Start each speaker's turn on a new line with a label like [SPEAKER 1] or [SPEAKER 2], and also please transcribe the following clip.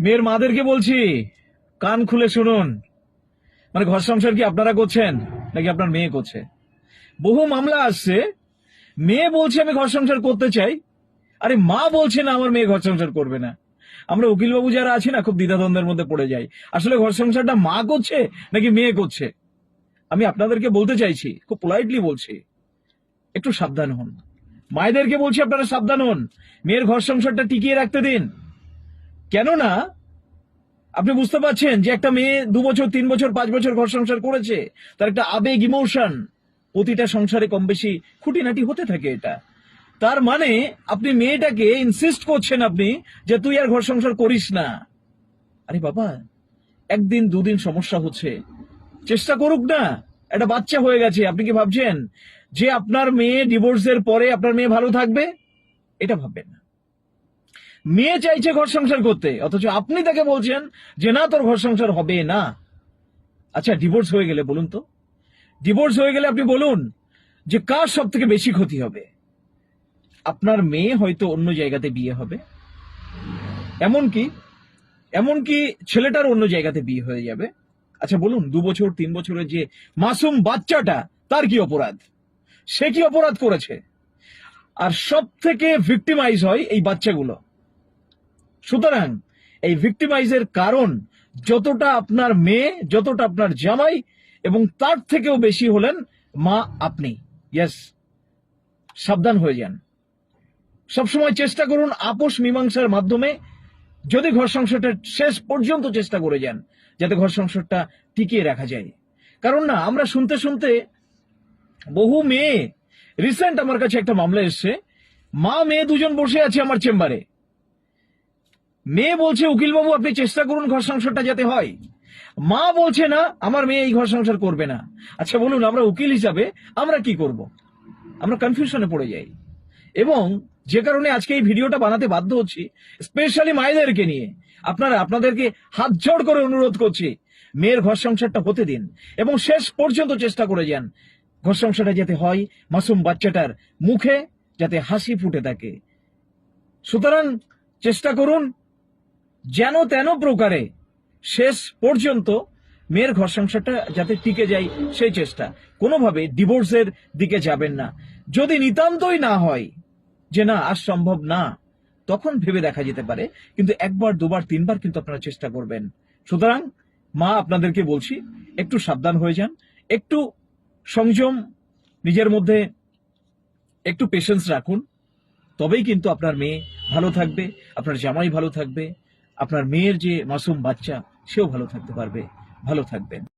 [SPEAKER 1] মেয়ের মাদেরকে বলছি, কান খুলে শুনুন। মানে ঘর সংসার কি আপনারা করছেন, নাকি আপনার মেয়ে করছে? বহু মামলা আসছে, মেয়ে বলছে আমি ঘর সংসার করতে চাই, আরে মা বলছে না আমার মেয়ে ঘর সংসার করবে না। আমরা উকিলবাবু যারা আছি না, খুব দ্বিধাদ্বন্দ্বের মধ্যে পড়ে যাই। আসলে ঘর সংসারটা মা করছে, নাকি মেয়ে করছে? আমি আপনাদেরকে বলতে চাইছি, খুব পোলাইটলি বলছি, একটু সাবধান হন। মায়েদেরকে বলছি আপনারা সাবধান হন, মেয়ের ঘর সংসারটা টিকিয়ে রাখতে দিন। কেননা আপনি বুঝতে পারছেন যে একটা মেয়ে দু বছর, তিন বছর, পাঁচ বছর ঘর সংসার করেছে, তার একটা আবেগ ইমোশন প্রতিটা সংসারে কম বেশি খুঁটিনাটি হতে থাকে এটা। তার মানে আপনি মেয়েটাকে ইনসিস্ট করছেন আপনি যে তুই আর ঘর সংসার করিস না। আরে বাবা, একদিন, দুদিন সমস্যা হচ্ছে। চেষ্টা করুক না, একটা বাচ্চা হয়ে গেছে, আপনি কি ভাবছেন? যে আপনার মেয়ে ডিভোর্সের পরে আপনার মেয়ে ভালো থাকবে? এটা ভাববেন না। মেয়ে চাইছে ঘর সংসার করতে। অথচ আপনি তাকে বলছেন যে, না, তোর ঘর সংসার হবে না। আচ্ছা ডিভোর্স হয়ে গেলে বলুন তো। ডিভোর্স হয়ে গেলে আপনি বলুন যে, কার সব থেকে বেশি ক্ষতি হবে? আপনার মেয়ে হয়তো অন্য জায়গাতে বিয়ে হবে। এমনকি এমনকি ছেলেটার অন্য জায়গাতে বিয়ে হয়ে যাবে। আচ্ছা বলুন, দু বছর, তিন বছরের যে মাসুম বাচ্চাটা, তার কি অপরাধ? সে কি অপরাধ করেছে? আর সব থেকে ভিক্টিমাইজ হয় এই বাচ্চাগুলো। সুতরাং এই ভিক্টিমাইজের কারণ যতটা আপনার মেয়ে, যতটা আপনার জামাই এবং তার থেকেও বেশি হলেন মা আপনি। ইয়েস সাবধান হয়ে যান। সবসময় চেষ্টা করুন আপোষ মীমাংসার মাধ্যমে যদি ঘর সংসারটা শেষ পর্যন্ত চেষ্টা করে যান, যাতে ঘর সংসারটা টিকিয়ে রাখা যায়। কারণ না, আমরা শুনতে শুনতে বহু মেয়ে রিসেন্ট আমার কাছে একটা মামলা এসছে। মা মেয়ে দুজন বসে আছে আমার চেম্বারে। মেয়ে বলছে, উকিলবাবু, আপনি চেষ্টা করুন ঘর সংসারটা যাতে হয়। মা বলছে, না, আমার মেয়ে এই ঘর সংসার করবে না। আচ্ছা বলুন, আমরা উকিল হিসাবে আমরা কি করব? আমরা কনফিউশনে পড়ে যাই। এবং যে কারণে আজকে এই ভিডিওটা বানাতে বাধ্য হচ্ছি স্পেশালি মায়েদেরকে নিয়ে। আপনারা, আপনাদেরকে হাত জোড় করে অনুরোধ করছি, মেয়ের ঘর সংসারটা হতে দিন এবং শেষ পর্যন্ত চেষ্টা করে যান, ঘর সংসারটা যাতে হয় মাসুম বাচ্চাটার মুখে, যাতে হাসি ফুটে থাকে। সুতরাং চেষ্টা করুন যেন তেন প্রকারে শেষ পর্যন্ত মেয়ের ঘর সংসারটা যাতে টিকে যায়, সেই চেষ্টা। কোনোভাবে ডিভোর্সের দিকে যাবেন না। যদি নিতান্তই না হয় যে না, আর সম্ভব না, তখন ভেবে দেখা যেতে পারে। কিন্তু একবার, দুবার, তিনবার কিন্তু আপনারা চেষ্টা করবেন। সুতরাং, মা, আপনাদেরকে বলছি, একটু সাবধান হয়ে যান। একটু সংযম, নিজের মধ্যে একটু পেশেন্স রাখুন। তবেই কিন্তু আপনার মেয়ে ভালো থাকবে, আপনার জামাই ভালো থাকবে আপনার মেয়ের যে মাসুম বাচ্চা সেও ভালো থাকতে পারবে। ভালো থাকবেন।